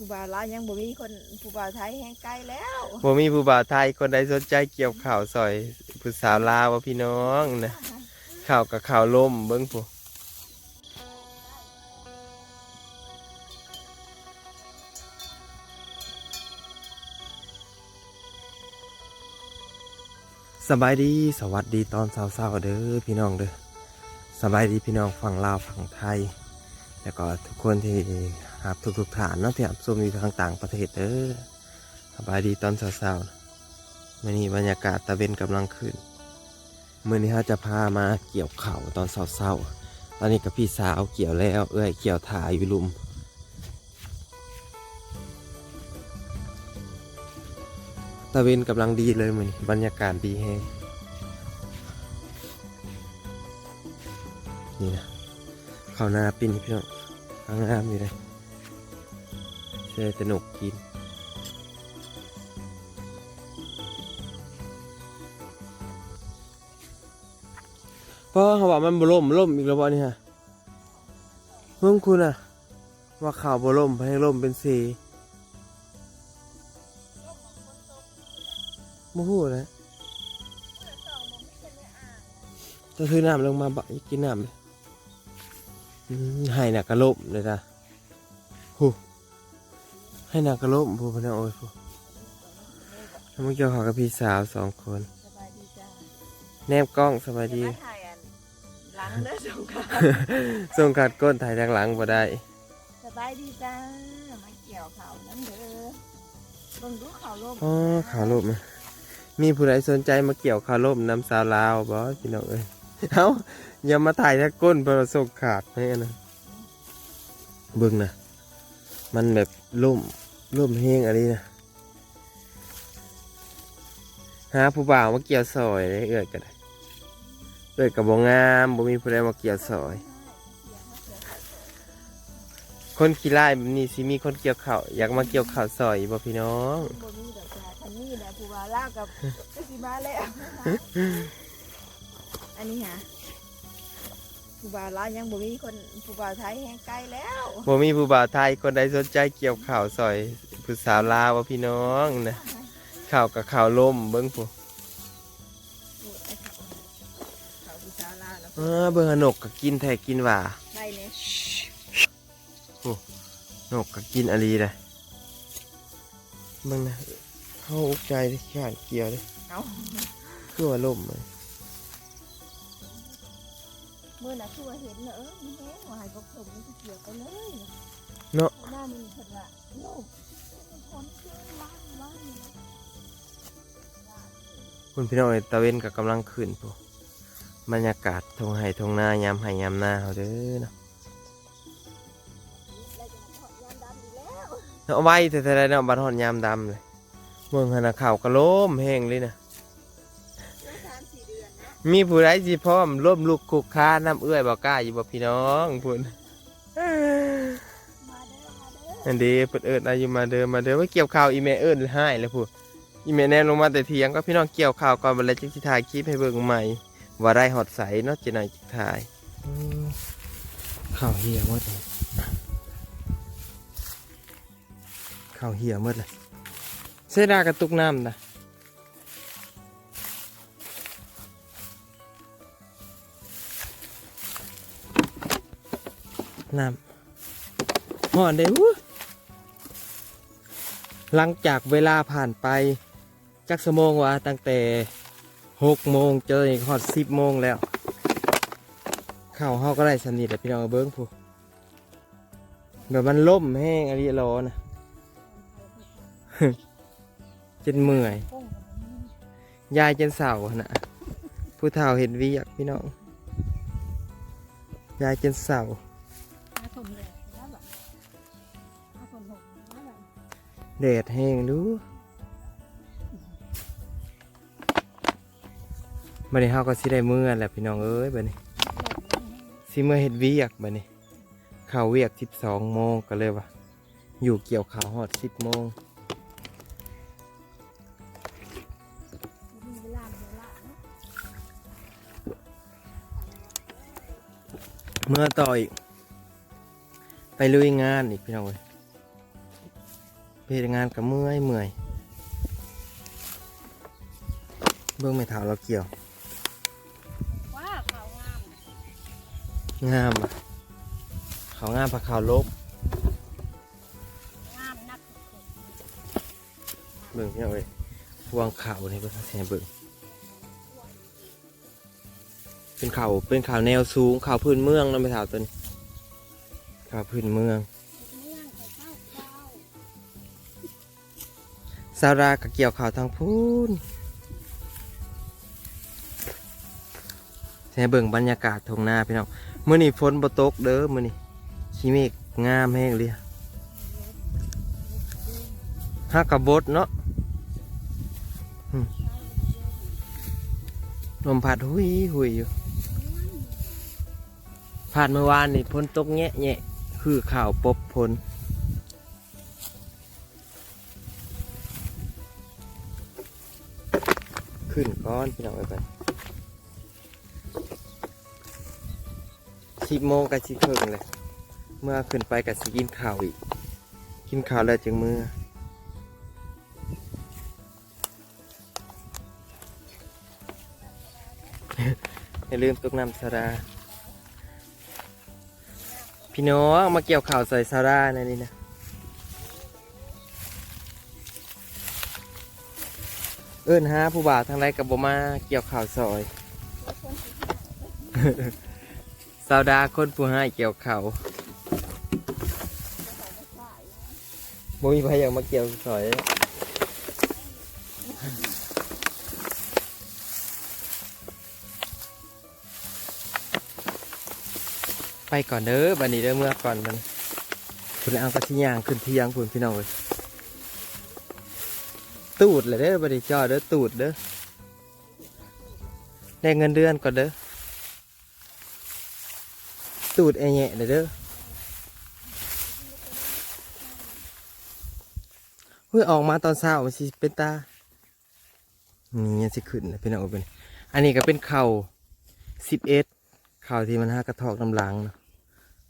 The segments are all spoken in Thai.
ผู้บ่าวลาวยังบ่มีคนผู้บ่าวไทยแฮงไกลแล้วบ่มีผู้บ่าวไทยคนใดสนใจเกี่ยวข่าวซอยผู้สาวลาวว่าพี่น้องนะข่าวกับข่าวล่มเบิ่งผู้สบายดีสวัสดีตอนเช้าๆเด้อพี่น้องเด้อสบายดีพี่น้องฝั่งลาวฝั่งไทย แล้วก็ทุกคนที่ หับทุกๆฐานเนาะที่หับชมอยู่ทางต่างประเทศเด้อสบายดีตอนเช้าๆมื่อนี้บรรยากาศตะเวนกำลังขึ้นมื่อนี้เราจะพามาเกี่ยวเข่าตอนเช้าๆตอนนี้กับพี่สาวเกี่ยวแล้ว เอ้ยเกี่ยวถ่ายอยู่ลุมตะเวนกำลังดีเลยมื่อนี้บรรยากาศดีแฮงนี่นะข้าวหน้าปิ้นพี่น้องข้างงามอยู่เลย เช่แต่หนกกิน เพราะเขาบอกมันบล่มล่มอีกแล้วบ่นี่ฮะเมื่อคุณอะว่าข่าวบล่มให้ล่มเป็นสีโมูฮู้นะจะซื้อน้ำลงมาบะกินน้ำเลยอืมให้หนักกระลบเลยนะหู ให้หนักกระโลบพูพนักโอ้ยพูแล้วมันเกี่ยวขอกับพี่สาวสองคน สบายดีจ้าแนบกล้องสบายดีมาถ่ายอันหลังเด้อสงกรานต์ส่งขาดก้นถ่ายทางหลังบ่ได้ สบายดีจ้ามาเกี่ยวข้าวน้ำเด้อเบิ่งดูข้าวลมอ๋อข่าวลบนะมีผู้ใดสนใจมาเกี่ยวข่าวลบน้ำสาวลาวบ่พี่น้องเอ้ยเอ้าอย่ามาถ่ายทางก้นเพราะเราส่งขาดให้นะเบิ่งนะ มันแบบล่มล่มแห้งอะไรนะหาผู้บ่าวมาเกี่ยวซอยเลยเอื้อยก็ได้เอื้อยกับบ่งามบ่มีผู้ใดมาเกี่ยวซอย คนขี้ไล่แบบนี้สิมีคนเกี่ยวข้าวอยากมาเกี่ยวข้าวซอยบ่พี่น้องบ่มีดอกจ้าคันนี้แหละผู้บ่าวลาวกับก็สิมาแล้ว อันนี้ฮะ ผู้บ่าวลาวยังบ่มีคนผู้บ่าวไทยแฮงไกลแล้วบ่มีผู้บ่าวไทยคนใดสนใจเกี่ยวข้าวซอยผู้สาวลาวว่าพี่น้องนะข้าวกับข้าวล่มเบิ่งผู้เขาผู้สาวลาวแล้วเออเบิ่งอะนกก็กินแท้กินหว่าใช่เนี่ยนกก็กินอะไรเลยเบิ่งนะเข้าอุกใจเลยข้านเกี่ยวเลยเอาคือว่าล่มเลย เมื่อน่ะคือว่าเห็นเนอะเออมีแห้งว่าให้พวกผมมันสิเกี่ยวไปเลยเนาะหน้ามันเพิ่นว่าโลกคนเชื่อล้านล้านคุณพี่น้องเอ้ยตะเวนก็กำลังขึ้นผู้บรรยากาศทงไห่ทงนายามไห่ยามนาเฮาเด้อเนาะแล้วจะมาถอดยามดำอีกแล้วเอาไว้แต่แต่เนาะบัดฮอดยามดำเลยเมืองหันน่ะข้าวก็ล้มแห้งเลยนะ มีผู้ใดสิพร้อมร่วมลูกคุกค้าน้ำเอื้อยบ่กล้าอยู่บ่พี่น้องพุ่นมาเด้อมาเด้ออันเดีเปิดเอิญอายุมาเดิมมาเดิมว่าเกี่ยวข่าวอีเมเอิญให้แล้วพูดอีเมแนมลงมาแต่เทียงก็พี่น้องเกี่ยวข่าวก่อนบรรลัยจิที่ถ่ายคลิปให้เบิ่งใหม่ ว่าได้หอดใสเนาะจะหน่อยจิถ่ายข่าวเหี่ยหมดเลยข่าวเหี่ยหมดเลยเสยดากระตุกน้ำนะ น้ำหอนเด้อหลังจากเวลาผ่านไปจักสมองว่าตั้งแต่หกโมงเจออีกฮอดสิบโมงแล้วข้าวเฮาก็ได้สนิทแล้วพี่น้องเบิ้งผู้แบบมันล่มแห้งอะไรร้อนะจนเมื่อย ยายจนเสานะผู้เฒ่าเห็นวิอยากพี่น้อง ยายจนเสา หาสมเลยนะแบบหาสมหกนะแบบแดดแห้งดูบัดนี้เฮาก็สิได้เมื่อแหละพี่น้องเอ้ยบัดนี้สิเมื่อเฮ็ดเวียกบัดนี้เข้าเวียก12โมงก็เลยว่าอยู่เกี่ยวข้าวฮอด10โมงเวลาเวลาเนาะเมื่อต่ออีก ไปลุยงานอีกพี่น้องเอ้ยเพศงานกับเมื่อยเมื่อยเบื้องไม่เท้าเราเกี่ยวว่าเขางาม งามอะเขางามผักขาวลบงามนักเบิ่งพี่น้องเอ้ยพวงเขานี่เบิ่งแซ่เบิ่งเป็นเขาเป็นเขาแนวสูงเขาพื้นเมืองเนาะไม่เท้าตัวนี้เขาพื้นเมืองเมืองเขาเจ้าเจ้าซารากับเกี่ยวข่าวทางพูนให้เบิ่งบรรยากาศทงหน้าพี่น้องมื้อนี้ฝนบ่ตกเด้อมื้อนี้ขี้เมฆงามแห้งเลยฮักกับบดเนาะอืมลมพัดหุยหุยอยู่ผ่านเมื่อวานนี่ฝนตกแงะแงะ คือข่าวปบพลขึ้นก้อนพี่น้องไปไปสิบโมงกับสิบครึ่งเลย เมื่อขึ้นไปกับสิกินข้าวอีก กินข้าวแล้วจึงมืออย่าลืมตุกน้ำสารา พี่น้องมาเกี่ยวข่าวใส่สาราในนี่นะเอิ้นหาผู้บ่าวทางไรกับบมาเกี่ยวข่าวซอยสาดาคนผู้ให้เกี่ยวข่าวบ่มีใครอยากมาเกี่ยวซอย ไปก่อนเด้อบันนี้เด้อเมื่อก่อนมันคุณเอากระทิยางขึ้นเที่ยงคุณพี่น้องเลยตูดเลยเด้อบัดนี้จอเด้อตูดเด้อได้เงินเดือนก่อนเด้อตูดไอแหะเลยเด้อเฮ้ยออกมาตอนเช้ามันสิเป็นตานี่สิขึ้นนะพี่น้องเป็นอันนี้ก็เป็นเข่าสิบเอ็ดเข่าที่มันหากระทอกน้ำหลังเนาะ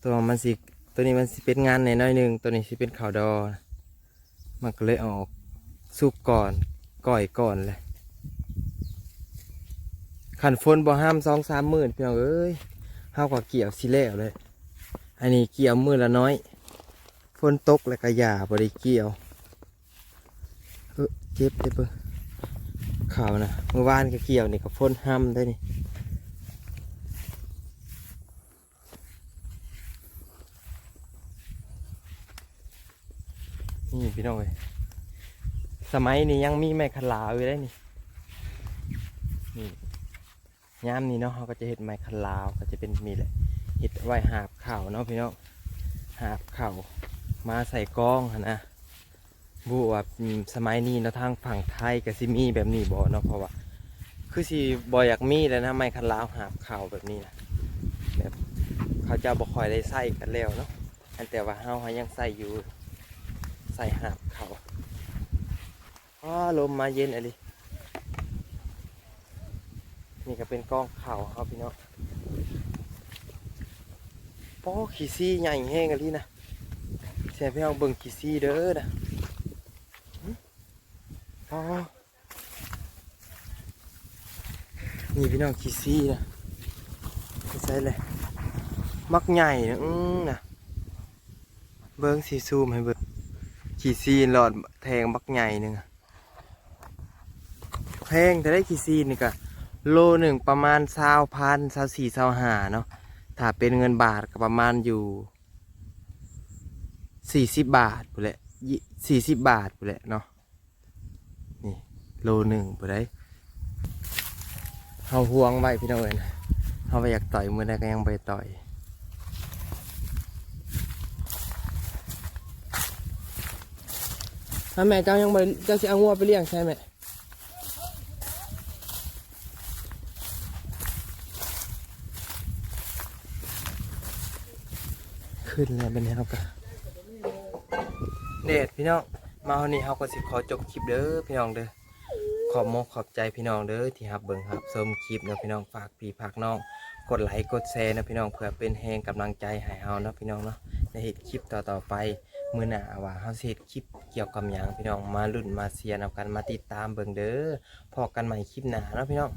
ตัวมันสิตัวนี้มันสิเป็นงานในน้อยหนึ่งตัวนี้สิเป็นข่าดอ มันก็เลยออกสุกก่อนก่อยก่อนเลยขันฝนบ่ห้ามสองสามหมื่นพี่น้องเอ้ยห้าวกว่าเกี่ยวสิแล้วเลย อันนี้เกี่ยวมือละน้อยฝนตกแล้วก็หยาบริเกี่ยวเออเจ็บเจ็บเบิ่งข่าวนะเมื่อวานก็เกี่ยวนี่ก็ฝนห้ามได้นี่ นี่พี่น้องเอ้ยสมัยนี้ยังมีแม่ขลาอยู่ได้นี่นี่ยามนี้เนาะเขาก็จะเห็ดไม้ขลาวก็จะเป็นมีแหละเห็ดไว้หาบข่าวเนาะพี่น้องหาบข่าวมาใส่กล้องนะบูว่าสมัยนี้เนาะทางฝั่งไทยก็สิมีแบบนี้บ่เนาะเพราะว่า คือสิบ่อยากมีแล้วนะไม้ขลาวหาบข่าวแบบนี้นะแบบเขาจะบ่คอยได้ใส่กันแล้วเนาะอันแต่ว่าเฮาเขายังใส่อยู่ ใส่หาบเข่าวอ้าลมมาเย็นอะไรนี่ก็เป็นกล้องเข่าครับพี่น้องโอ้ขี้ซี่ใหญ่แห้งอะไรนะเสียพี่เอาเบิ่งขี้ซี่เด้อนะหึอ๋อนี่พี่น้องขี้ซี่นะใช่เลยมักใหญ่นะอือนะเบิ่งสีซูมให้เบิ่ง ขี้ซี่หลอดแทงบักใหญ่หนึ่งแพงแต่ได้กี่ซีนนี่ก็โลหนึ่งประมาณสาวพันสาวสี่สาวห้าเนาะถ้าเป็นเงินบาทก็ประมาณอยู่สี่สิบบาทไปแหละสี่สิบบาทไปแหละเนาะนี่โลหนึ่งไปได้เฮาห่วงไว้พี่น้องเอ้ยนะเฮาไปอยากต่อยมือใดก็ยังไปต่อย ถ้าแม่เจ้ายังไปเจ้าสิเอางัวไปเลี้ยงใช่ไหมขึ้นแล้วเป็นไงครับกะเดดพี่น้องมาวันนี้เราก็สิขอจบคลิปเด้อพี่น้องเด้อขอบมกขอบใจพี่น้องเด้อที่รับเบิ่งครับชมคลิปเนะพี่น้องฝากพี่ฝากน้องกดไลค์กดแชร์นะพี่น้องเพื่อเป็นแรงกำลังใจให้เฮานะพี่น้องเนาะในเหตุคลิปต่อๆไป มือหน้าว่าเฮาสิเฮ็ดคลิปเกี่ยวกับหยังพี่น้องมาลุ้นมาเสียนำกันมาติดตามเบิ่งเด้อพอกันใหม่คลิปหน้าเนาะพี่น้อง